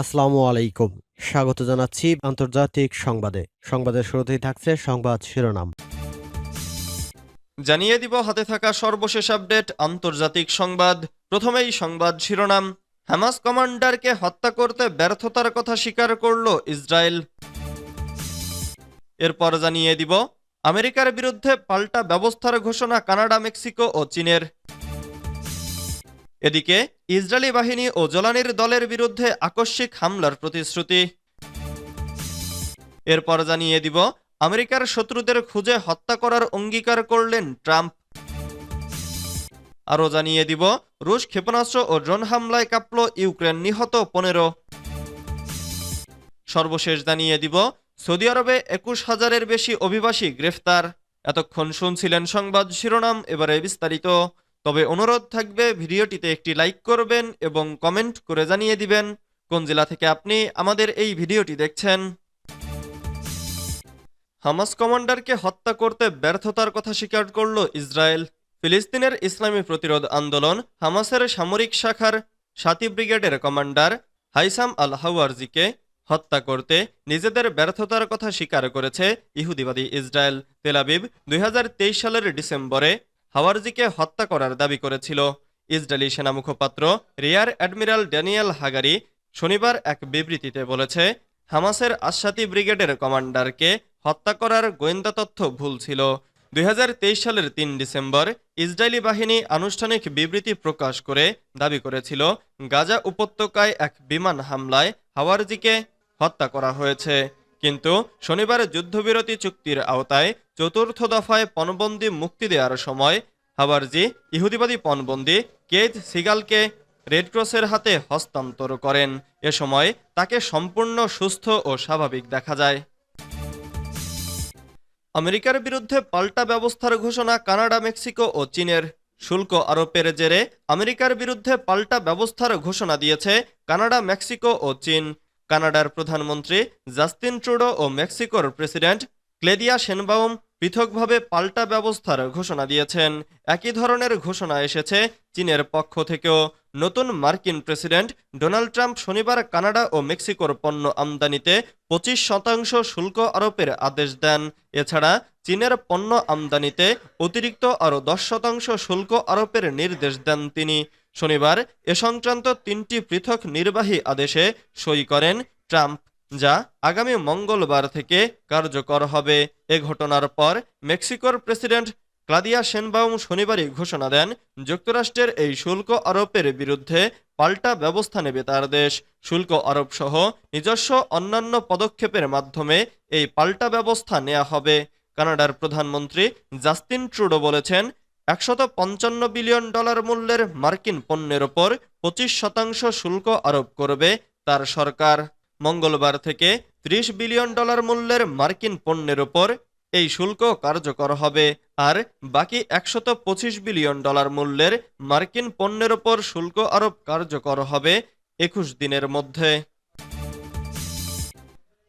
আসসালামু আলাইকুম। স্বাগত জানাচ্ছি আন্তর্জাতিক সংবাদে। সংবাদের শুরুতেই থাকছে সংবাদ শিরোনাম। জানিয়ে দিব, হাতে থাকা সর্বশেষ আপডেট, আন্তর্জাতিক সংবাদ। প্রথমেই সংবাদ শিরোনাম। হামাস কমান্ডারকে হত্যা করতে ব্যর্থতার কথা স্বীকার করল ইসরায়েল। এরপর জানিয়ে দিব, আমেরিকার বিরুদ্ধে পাল্টা ব্যবস্থার ঘোষণা কানাডা, মেক্সিকো ও চীনের। এদিকে ইসরায়েলি বাহিনী ও জোলানির দলের বিরুদ্ধে আকস্মিক হামলার প্রতিশ্রুতি। এরপর জানিয়ে দিব, আমেরিকার শত্রুদের খুঁজে হত্যা করার অঙ্গীকার করলেন ট্রাম্প। আরও জানিয়ে দিব, রুশ ক্ষেপণাস্ত্র ও ড্রোন হামলায় কাঁপল ইউক্রেন নিহত পনেরো। সর্বশেষ জানিয়ে দিব, সৌদি আরবে একুশ হাজারের বেশি অভিবাসী গ্রেফতার। এতক্ষণ শুনছিলেন সংবাদ শিরোনাম, এবারে বিস্তারিত। তবে অনুরোধ থাকবে ভিডিওটিতে একটি লাইক করবেন এবং কমেন্ট করে জানিয়ে দিবেন কোন জেলা থেকে আপনি আমাদের এই ভিডিওটি দেখছেন। হামাস কমান্ডারকে হত্যা করতে ব্যর্থতার কথা স্বীকার করল ইসরায়েল। ফিলিস্তিনের ইসলামী প্রতিরোধ আন্দোলন হামাসের সামরিক শাখার সাতি ব্রিগেডের কমান্ডার হাইসাম আল হাওয়ারজিকে হত্যা করতে নিজেদের ব্যর্থতার কথা স্বীকার করেছে ইহুদিবাদী ইসরায়েল। তেলাবিব দুই হাজার তেইশ সালের ডিসেম্বরে হাওয়ারজিকে হত্যা করার দাবি করেছিল। ইসরায়েলি সেনা মুখপাত্র রিয়ার অ্যাডমিরাল ড্যানিয়েল হাগারি শনিবার এক বিবৃতিতে বলেছে, হামাসের আশাতি ব্রিগেডের কমান্ডারকে হত্যা করার গোয়েন্দা তথ্য ভুল ছিল। দুই হাজার তেইশ সালের তিন ডিসেম্বর ইসরায়েলি বাহিনী আনুষ্ঠানিক বিবৃতি প্রকাশ করে দাবি করেছিল, গাজা উপত্যকায় এক বিমান হামলায় হাওয়ারজিকে হত্যা করা হয়েছে। কিন্তু শনিবার যুদ্ধবিরতি চুক্তির আওতায় চতুর্থ দফায় পণবন্দি মুক্তি দেওয়ার সময় হাওয়ারজি ইহুদিবাদী পণবন্দি কেজ সিগালকে রেডক্রসের হাতে হস্তান্তর করেন। এ সময় তাকে সম্পূর্ণ সুস্থ ও স্বাভাবিক দেখা যায়। আমেরিকার বিরুদ্ধে পাল্টা ব্যবস্থার ঘোষণা কানাডা, মেক্সিকো ও চীনের। শুল্ক আরোপের জেরে আমেরিকার বিরুদ্ধে পাল্টা ব্যবস্থার ঘোষণা দিয়েছে কানাডা, মেক্সিকো ও চীন। কানাডার প্রধানমন্ত্রী জাস্তিন ট্রুডো ও মেক্সিকোর প্রেসিডেন্ট ক্লেদিয়া সেনবাউম পৃথকভাবে পাল্টা ব্যবস্থার ঘোষণা দিয়েছেন। একই ধরনের ঘোষণা এসেছে চীনের পক্ষ থেকেও। নতুন মার্কিন প্রেসিডেন্ট ডোনাল্ড ট্রাম্প শনিবার কানাডা ও মেক্সিকোর পণ্য আমদানিতে পঁচিশ শতাংশ শুল্ক আরোপের আদেশ দেন। এছাড়া চীনের পণ্য আমদানিতে অতিরিক্ত আরও দশ শতাংশ শুল্ক আরোপের নির্দেশ দেন তিনি। শনিবার এ সংক্রান্ত তিনটি পৃথক নির্বাহী আদেশে সই করেন ট্রাম্প, যা আগামী মঙ্গলবার থেকে কার্যকর হবে। এ ঘটনার পর মেক্সিকোর প্রেসিডেন্ট ক্লাদিয়া সেনবাউম শনিবারই ঘোষণা দেন, যুক্তরাষ্ট্রের এই শুল্ক আরোপের বিরুদ্ধে পাল্টা ব্যবস্থা নেবে তার দেশ। শুল্ক আরোপ সহ নিজস্ব অন্যান্য পদক্ষেপের মাধ্যমে এই পাল্টা ব্যবস্থা নেওয়া হবে। কানাডার প্রধানমন্ত্রী জাস্টিন ট্রুডো বলেছেন একশত পঞ্চান্ন বিলিয়ন ডলার মূল্যের মার্কিন পণ্যের ওপর পঁচিশ শতাংশ শুল্ক আরোপ করবে তার সরকার। মঙ্গলবার থেকে ত্রিশ বিলিয়ন ডলার মূল্যের মার্কিন পণ্যের ওপর এই শুল্ক কার্যকর হবে আর বাকি একশত পঁচিশ বিলিয়ন ডলার মূল্যের মার্কিন পণ্যের ওপর শুল্ক আরোপ কার্যকর হবে একুশ দিনের মধ্যে।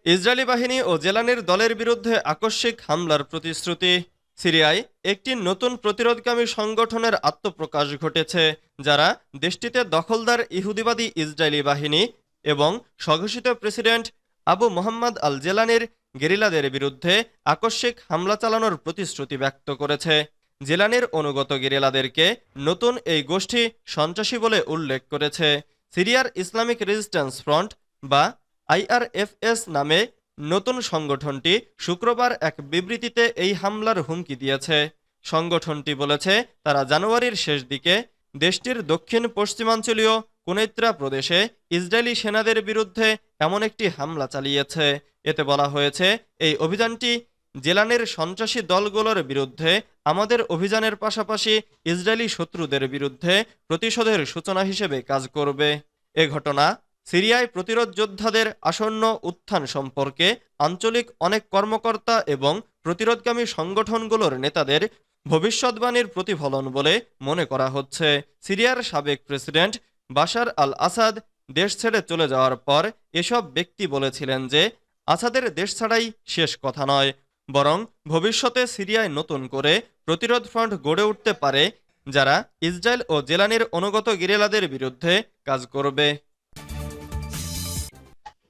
ইসরায়েলি বাহিনী ও জেলানির দলের বিরুদ্ধে আকস্মিক হামলার প্রতিশ্রুতি। সিরিয়ায় একটি নতুন প্রতিরোধকামী সংগঠনের আত্মপ্রকাশ ঘটেছে, যারা দেশটিতে দখলদার ইহুদিবাদী ইসরায়েলি বাহিনী এবং স্বঘোষিত প্রেসিডেন্ট আবু মোহাম্মদ আল জেলানির গেরিলাদের বিরুদ্ধে আকস্মিক হামলা চালানোর প্রতিশ্রুতি ব্যক্ত করেছে। জেলানির অনুগত গেরিলাদেরকে নতুন এই গোষ্ঠী সন্ত্রাসী বলে উল্লেখ করেছে। সিরিয়ার ইসলামিক রেজিস্ট্যান্স ফ্রন্ট বা আইআরএফএস নামে নতুন সংগঠনটি শুক্রবার এক বিবৃতিতে এই হামলার হুমকি দিয়েছে। সংগঠনটি বলেছে, তারা জানুয়ারির শেষ দিকে দেশটির দক্ষিণ পশ্চিমাঞ্চলীয় কুনেত্রা প্রদেশে ইসরায়েলি সেনাদের বিরুদ্ধে এমন একটি হামলা চালিয়েছে। এতে বলা হয়েছে, এই অভিযানটি জেলানের সন্ত্রাসী দলগুলোর বিরুদ্ধে, আমাদের অভিযানের পাশাপাশি ইসরায়েলি শত্রুদের বিরুদ্ধে প্রতিশোধের সূচনা হিসেবে কাজ করবে। এ ঘটনা সিরিয়ায় প্রতিরোধ যোদ্ধাদের আসন্ন উত্থান সম্পর্কে আঞ্চলিক অনেক কর্মকর্তা এবং প্রতিরোধকামী সংগঠনগুলোর নেতাদের ভবিষ্যৎবাণীর প্রতিফলন বলে মনে করা হচ্ছে। সিরিয়ার সাবেক প্রেসিডেন্ট বাশার আল আসাদ দেশ ছেড়ে চলে যাওয়ার পর এসব ব্যক্তি বলেছিলেন যে, আসাদের দেশ ছাড়াই শেষ কথা নয়, বরং ভবিষ্যতে সিরিয়ায় নতুন করে প্রতিরোধ ফ্রন্ট গড়ে উঠতে পারে যারা ইসরায়েল ও জেলানির অনুগত গিরেলাদের বিরুদ্ধে কাজ করবে।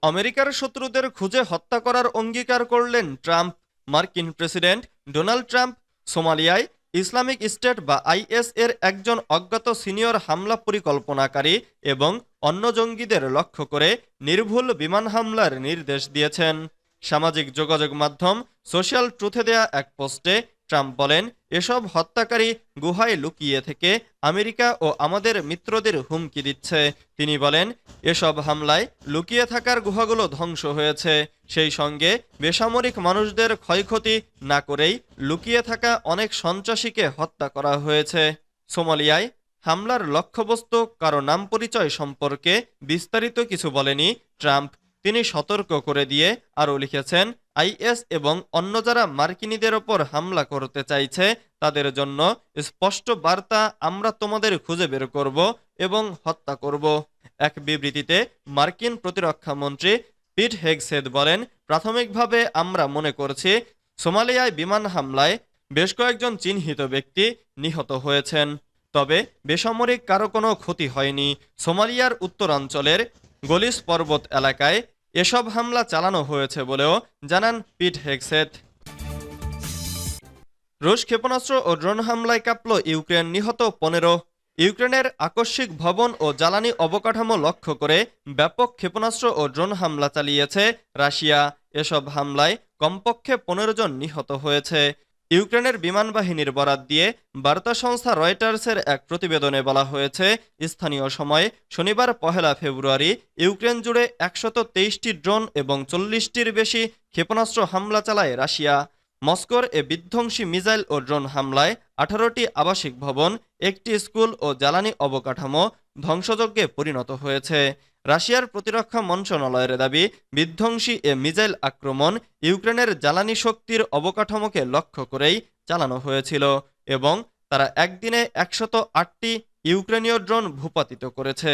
আমেরিকার শত্রুদের খুঁজে হত্যা করার অঙ্গীকার করলেন ট্রাম্প, মার্কিন প্রেসিডেন্ট ডোনাল্ড ট্রাম্প, সোমালিয়ায় ইসলামিক স্টেট বা আইএস এর একজন অজ্ঞাত সিনিয়র হামলা পরিকল্পনাকারী এবং অন্য জঙ্গিদের লক্ষ্য করে নির্ভুল বিমান হামলার নির্দেশ দিয়েছেন। সামাজিক যোগাযোগ মাধ্যম সোশ্যাল ট্রুথে দেয়া এক পোস্টে ট্রাম্প বলেন, এসব হত্যাকারী গুহায় লুকিয়ে থেকে আমেরিকা ও আমাদের মিত্রদের হুমকি দিচ্ছে। তিনি বলেন, এসব হামলায় লুকিয়ে থাকার গুহাগুলো ধ্বংস হয়েছে। সেই সঙ্গে বেসামরিক মানুষদের ক্ষয়ক্ষতি না করেই লুকিয়ে থাকা অনেক সন্ত্রাসীকে হত্যা করা হয়েছে। সোমালিয়ায় হামলার লক্ষ্যবস্তু, কারও নাম পরিচয় সম্পর্কে বিস্তারিত কিছু বলেনি ট্রাম্প। তিনি সতর্ক করে দিয়ে আরও লিখেছেন আইএস এবং অন্য যারা মার্কিনীদের ওপর হামলা করতে চাইছে, তাদের জন্য স্পষ্ট বার্তা আমরা তোমাদের খুঁজে বের করব এবং হত্যা করব। এক বিবৃতিতে মার্কিন প্রতিরক্ষা মন্ত্রী পিট হেগসেদ বলেন, প্রাথমিকভাবে আমরা মনে করছি সোমালিয়ায় বিমান হামলায় বেশ কয়েকজন চিহ্নিত ব্যক্তি নিহত হয়েছেন। তবে বেসামরিক কারও কোনো ক্ষতি হয়নি। সোমালিয়ার উত্তরাঞ্চলের গলিস পর্বত এলাকায় এসব হামলা চালানো হয়েছে বলেও জানান পিট হেগসেথ রুশ ক্ষেপণাস্ত্র ও ড্রোন হামলায় কাঁপল ইউক্রেন নিহত পনেরো। ইউক্রেনের আকস্মিক ভবন ও জ্বালানি অবকাঠামো লক্ষ্য করে ব্যাপক ক্ষেপণাস্ত্র ও ড্রোন হামলা চালিয়েছে রাশিয়া। এসব হামলায় কমপক্ষে পনেরো জন নিহত হয়েছে। ইউক্রেনের বিমান বাহিনীর বরাত দিয়ে বার্তা সংস্থা রয়টার্সের এক প্রতিবেদনে বলা হয়েছে, স্থানীয় সময় শনিবার পহেলা ফেব্রুয়ারি ইউক্রেন জুড়ে একশত তেইশটি ড্রোন এবং চল্লিশটির বেশি ক্ষেপণাস্ত্র হামলা চালায় রাশিয়া। মস্কোর এ বিধ্বংসী মিসাইল ও ড্রোন হামলায় আঠারোটি আবাসিক ভবন, একটি স্কুল ও জ্বালানি অবকাঠামো ধ্বংসযজ্ঞে পরিণত হয়েছে। রাশিয়ার প্রতিরক্ষা মন্ত্রণালয়ের দাবি, বিধ্বংসী এ মিজাইল আক্রমণ ইউক্রেনের জ্বালানি শক্তির অবকাঠামোকে লক্ষ্য করেই চালানো হয়েছিল এবং তারা একদিনে একশত আটটি ইউক্রেনীয় ড্রোন ভূপাতিত করেছে।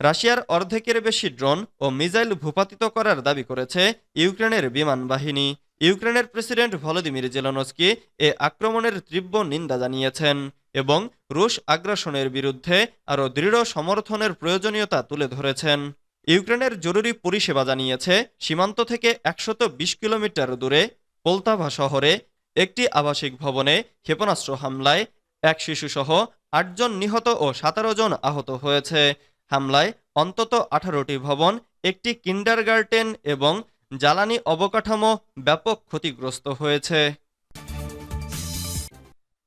রাশিয়ার অর্ধেকের বেশি ড্রোন ও মিজাইল ভূপাতিত করার দাবি করেছে ইউক্রেনের বিমান বাহিনী। ইউক্রেনের প্রেসিডেন্ট ভলোদিমির জেলনস্কি এ আক্রমণের তীব্র নিন্দা জানিয়েছেন। এবং রুশ আগ্রাসনের বিরুদ্ধে আরও দৃঢ় সমর্থনের প্রয়োজনীয়তা তুলে ধরেছেন। ইউক্রেনের জরুরি পরিষেবা জানিয়েছে, সীমান্ত থেকে একশত কিলোমিটার দূরে পোলতাভা শহরে একটি আবাসিক ভবনে ক্ষেপণাস্ত্র হামলায় এক শিশুসহ আটজন নিহত ও সতেরো জন আহত হয়েছে। হামলায় অন্তত আঠারোটি ভবন, একটি কিন্ডারগার্টেন এবং জ্বালানি অবকাঠামো ব্যাপক ক্ষতিগ্রস্ত হয়েছে।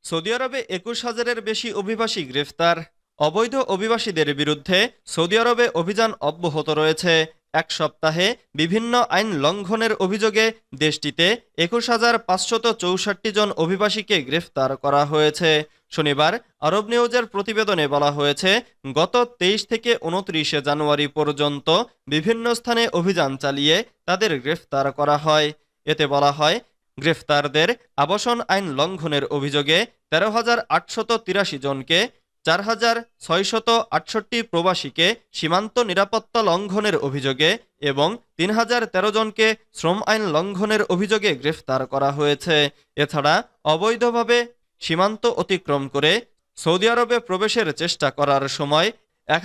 সৌদি আরবে একুশ হাজারের বেশি অভিবাসী গ্রেফতার। অবৈধ অভিবাসীদের বিরুদ্ধে সৌদি আরবে অভিযান অব্যাহত রয়েছে। এক সপ্তাহে বিভিন্ন আইন লঙ্ঘনের অভিযোগে দেশটিতে একুশ হাজার পাঁচশত চৌষট্টি জন অভিবাসীকে গ্রেফতার করা হয়েছে। শনিবার আরব নিউজের প্রতিবেদনে বলা হয়েছে, গত তেইশ থেকে উনত্রিশে জানুয়ারি পর্যন্ত বিভিন্ন স্থানে অভিযান চালিয়ে তাদের গ্রেফতার করা হয়। এতে বলা হয় গ্রেফতারদের আবাসন আইন লঙ্ঘনের অভিযোগে তেরো হাজার আটশত তিরাশি জনকে, চার হাজার ছয়শত আটষট্টি প্রবাসীকে সীমান্ত নিরাপত্তা লঙ্ঘনের অভিযোগে এবং তিন হাজার তেরো জনকে শ্রম আইন লঙ্ঘনের অভিযোগে গ্রেফতার করা হয়েছে। এছাড়া অবৈধভাবে সীমান্ত অতিক্রম করে সৌদি আরবে প্রবেশের চেষ্টা করার সময় এক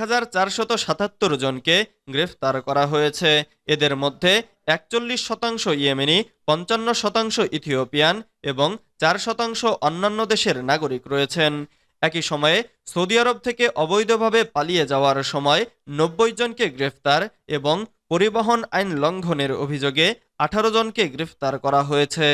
জনকে গ্রেফতার করা হয়েছে। এদের মধ্যে একচল্লিশ শতাংশ ইয়েমেনি, পঞ্চান্ন শতাংশ ইথিওপিয়ান এবং চার শতাংশ অন্যান্য দেশের নাগরিক রয়েছেন। একই সময়ে সৌদি আরব থেকে অবৈধভাবে পালিয়ে যাওয়ার সময় নব্বই জনকে গ্রেফতার এবং পরিবহন আইন লঙ্ঘনের অভিযোগে আঠারো জনকে গ্রেফতার করা হয়েছে।